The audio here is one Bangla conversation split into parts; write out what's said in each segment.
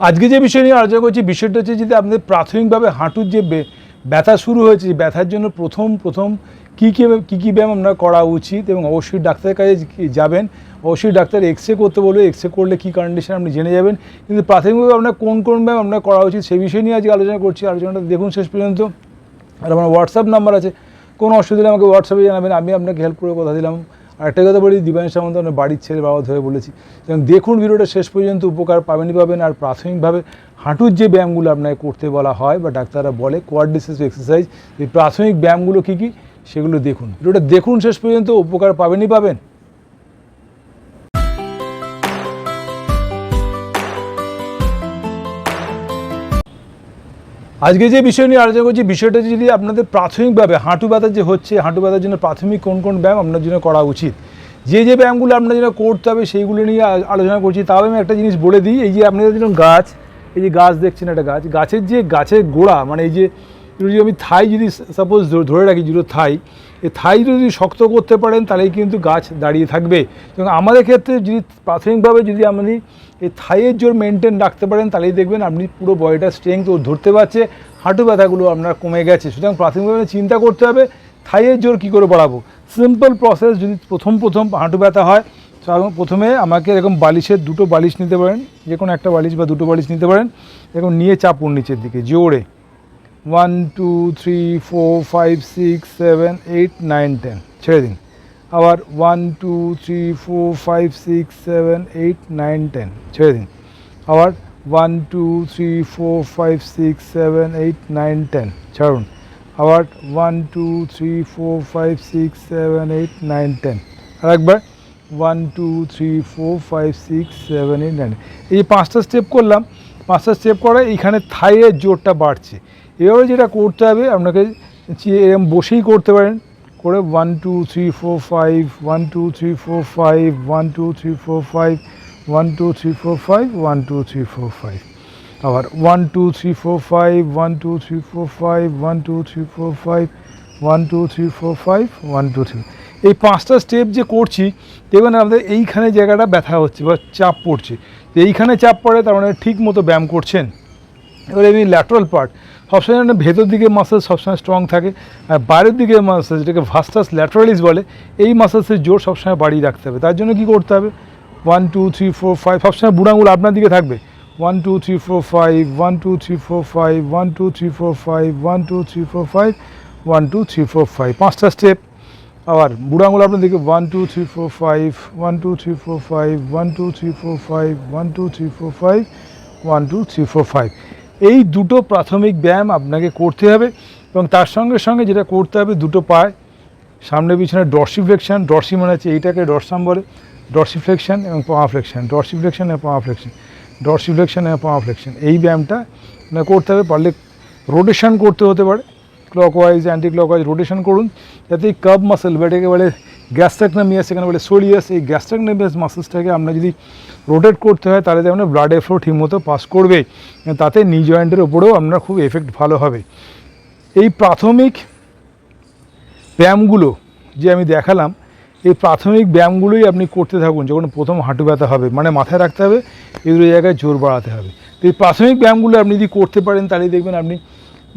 আজকে যে বিষয় নিয়ে আলোচনা করছি, বিষয়টা হচ্ছে যদি আপনাদের প্রাথমিকভাবে হাঁটুর যে ব্যথা শুরু হয়েছে ব্যথার জন্য প্রথম প্রথম কী কী কী কী ব্যায়াম আপনার করা উচিত এবং অবশ্যই ডাক্তারের কাছে যাবেন, অবশ্যই ডাক্তার এক্স রে করতে বলবে এক্স রে করলে কী কন্ডিশন আপনি জেনে যাবেন। কিন্তু প্রাথমিকভাবে আপনার কোন কোন ব্যায়াম আপনার করা উচিত সেই বিষয় নিয়ে আজকে আলোচনা করছি। আলোচনাটা দেখুন শেষ পর্যন্ত। আর আমার হোয়াটসঅ্যাপ নাম্বার আছে। কোনো অসুবিধা আমাকে হোয়াটসঅ্যাপে জানাবেন, আমি আপনাকে হেল্প করে কথা দিলাম। আর একটা কথা বলি দিবান সামন্ত আমরা বাড়ির ছেলে বাবা ধরে বলেছি, যেমন দেখুন ভিডিওটা শেষ পর্যন্ত উপকার পাবেনই পাবেন, আর প্রাথমিকভাবে হাঁটুর যে ব্যায়ামগুলো আপনাকে করতে বলা হয় বা ডাক্তাররা বলে কোয়ার্ডিসেস এক্সারসাইজ এই প্রাথমিক ব্যায়ামগুলো কী কী, সেগুলো দেখুন। ভিডিওটা দেখুন শেষ পর্যন্ত, উপকার পাবেনই পাবেন। আজকে যে বিষয় নিয়ে আলোচনা করছি, বিষয়টা যদি আপনাদের প্রাথমিকভাবে হাঁটু ব্যথা যে হচ্ছে, হাঁটু ব্যথার জন্য প্রাথমিক কোন কোন ব্যায়াম আপনার জন্য করা উচিত? যে যে ব্যায়ামগুলো আপনার জন্য করতে হবে, সেইগুলো নিয়ে আলোচনা করছি। তাও আমি একটা জিনিস বলে দিই, এই যে আপনাদের যেরকম গাছ, এই যে গাছ দেখছেন একটা গাছ, গাছের যে গাছের গোড়া মানে এই যে যদি আমি থাই যদি সাপোজ ধরে রাখি যেগুলো থাই এই থাই যদি শক্ত করতে পারেন, তাহলেই কিন্তু গাছ দাঁড়িয়ে থাকবে। এবং আমাদের ক্ষেত্রে যদি প্রাথমিকভাবে যদি আপনি এই থাইয়ের জোর মেনটেন রাখতে পারেন, তাহলেই দেখবেন আপনি পুরো বডিটা স্ট্রেংথ ও ধরতে পারছে। হাঁটু ব্যথাগুলো আপনার কমে গেছে। সুতরাং প্রাথমিকভাবে চিন্তা করতে হবে, থাইয়ের জোর কী করে বাড়াবো? সিম্পল প্রসেস যদি প্রথম প্রথম হাঁটু ব্যথা হয় প্রথমে আমাকে এরকম বালিশের দুটো বালিশ নিতে পারেন, যে কোনো একটা বালিশ বা দুটো বালিশ নিতে পারেন, এরকম নিয়ে চাপুন নিচের দিকে, জোরে। One two three four five six seven eight nine ten ছেড়ে দিন। আবার one, two, three, four, five, six, seven, eight, nine, ten. ছেড়ে দিন। আবার one, two, three, four, five, six, seven, eight, nine, ten. ছাড়ুন। আবার one, two, three, four, five, six, seven, eight, nine, ten. আর একবার one, two, three, four, five, six, seven, eight, nine এই পাঁচটা স্টেপ করলাম, পাঁচটা স্টেপ করে এইখানে থাইয়ের জোরটা বাড়ছে। এভাবে যেটা করতে হবে, আপনাকে এরম বসেই করতে পারেন। করে one two three four five one two three four five one two three four five one two three four five one two three four five আবার one two three four five one two three four five one two three four five one two three four five one two three এই পাঁচটা স্টেপ যে করছি দেখবেন আমাদের এইখানে জায়গাটা ব্যথা হচ্ছে বা চাপ পড়ছে তো এইখানে চাপ পড়ে তার মানে ঠিক মতো ব্যায়াম করছেন এবার এমনি ল্যাটারাল পার্ট সবসময় ভেতর দিকে মাসেল সবসময় স্ট্রং থাকে আর বাইরের দিকে মাসেল যেটাকে ভাস্টাস ল্যাটারালিস বলে এই মাসেলসের জোর সবসময় বাড়িয়ে রাখতে হবে তার জন্য কি করতে হবে one two three four five সবসময় বুড়াঙ্গুলো আপনার দিকে থাকবে one two three four five one two three four five one two three four five one two three four five one two three four five পাঁচটা স্টেপ আবার বুড়ো আঙুল আপনার দিকে one two three four five one two three four five one two three four five one two three four five one two three four five এই দুটো প্রাথমিক ব্যায়াম আপনাকে করতে হবে এবং তার সঙ্গে সঙ্গে যেটা করতে হবে, দুটো পায়, সামনে পিছনে ডরসিফ্লেকশন ডরসি মানে হচ্ছে এইটাকে ডরসাম বলে ডরসিফ্লেকশন এবং পাওয়াফ্লেকশন ডরসিফ্লেকশন এবং পাওয়াফ্লেকশন ডরসিফ্লেকশন এবং পাওয়াফ্লেকশন এই ব্যায়ামটা আপনাকে করতে হবে। পারলে রোটেশন করতে হতে পারে ক্লকওয়াইজ অ্যান্টি ক্লকওয়াইজ রোটেশন করুন, যাতে এই কাব মাসেল বা এটাকে বলে গ্যাস্ট্রাকনামিয়াস এখানে বলে সোলিয়াস, এই গ্যাস্ট্রাকনামিয়াস মাসেলসটাকে আপনার যদি রোটেট করতে হয়, তাহলে যেমন ব্লাড এফ্লো ঠিকমতো পাস করবে। তাতে নি জয়েন্টের ওপরেও আপনার খুব এফেক্ট ভালো হবে। এই প্রাথমিক ব্যায়ামগুলো যে আমি দেখালাম, এই প্রাথমিক ব্যায়ামগুলোই আপনি করতে থাকুন যখন প্রথম হাঁটু ব্যথা হবে। মানে মাথায় রাখতে হবে এই দুটো জায়গায় জোর বাড়াতে হবে। তো এই প্রাথমিক ব্যায়ামগুলো আপনি যদি করতে পারেন, তাহলে দেখবেন আপনি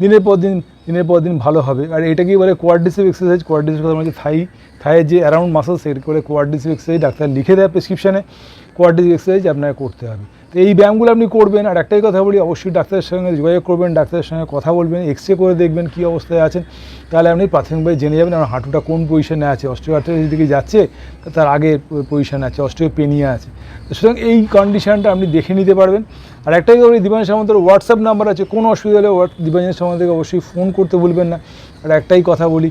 দিনের পর দিন, দিনের পর দিন ভালো হবে। আর এটাকেই বলে কোয়ার্ডিসিভ এক্সারসাইজ কোয়ার্ডিসিভ কথা মানে থাই থাইয়ের যে অ্যারাউন্ড মাসেল সেট করে কোয়ার্ডিসিভ এক্সারসাইজ ডাক্তার লিখে দেয় প্রেসক্রিপশানে কোয়ার্ডিসিভ এক্সারসাইজ আপনাকে করতে হবে। এই ব্যায়ামগুলো আপনি করবেন, আর একটাই কথা বলি, অবশ্যই ডাক্তারের সঙ্গে যোগাযোগ করবেন, ডাক্তারের সঙ্গে কথা বলবেন এক্স রে করে দেখবেন কী অবস্থায় আছেন। তাহলে আপনি প্রাথমিকভাবে জেনে যাবেন আমার হাঁটুটা কোন পজিশনে আছে। অস্ট্রিওআর্থাইটিস দিকে যাচ্ছে তার আগে পজিশনে আছে অস্ট্রিওপেনিয়া আছে। তো সুতরাং এই কন্ডিশনটা আপনি দেখে নিতে পারবেন। আর একটাই কথা বলি দীপাঞ্জন সামন্তের হোয়াটসঅ্যাপ নাম্বার আছে, কোনো অসুবিধা হলে দীপাঞ্জন সামন্তকে অবশ্যই ফোন করতে ভুলবেন না। আর একটাই কথা বলি,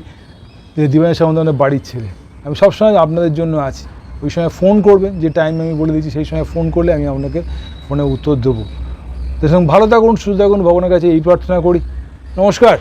যে দীপাঞ্জন সামন্ত বাড়ির ছেলে। আমি সবসময় আপনাদের জন্য আছি। ওই সময় ফোন করবেন যে টাইম আমি বলে দিচ্ছি সেই সময় ফোন করলে আমি আপনাকে ফোনে উত্তর দেবো। তো ভালো থাকুন, সুস্থ থাকুন, ভগবানের কাছে এই প্রার্থনা করি। নমস্কার।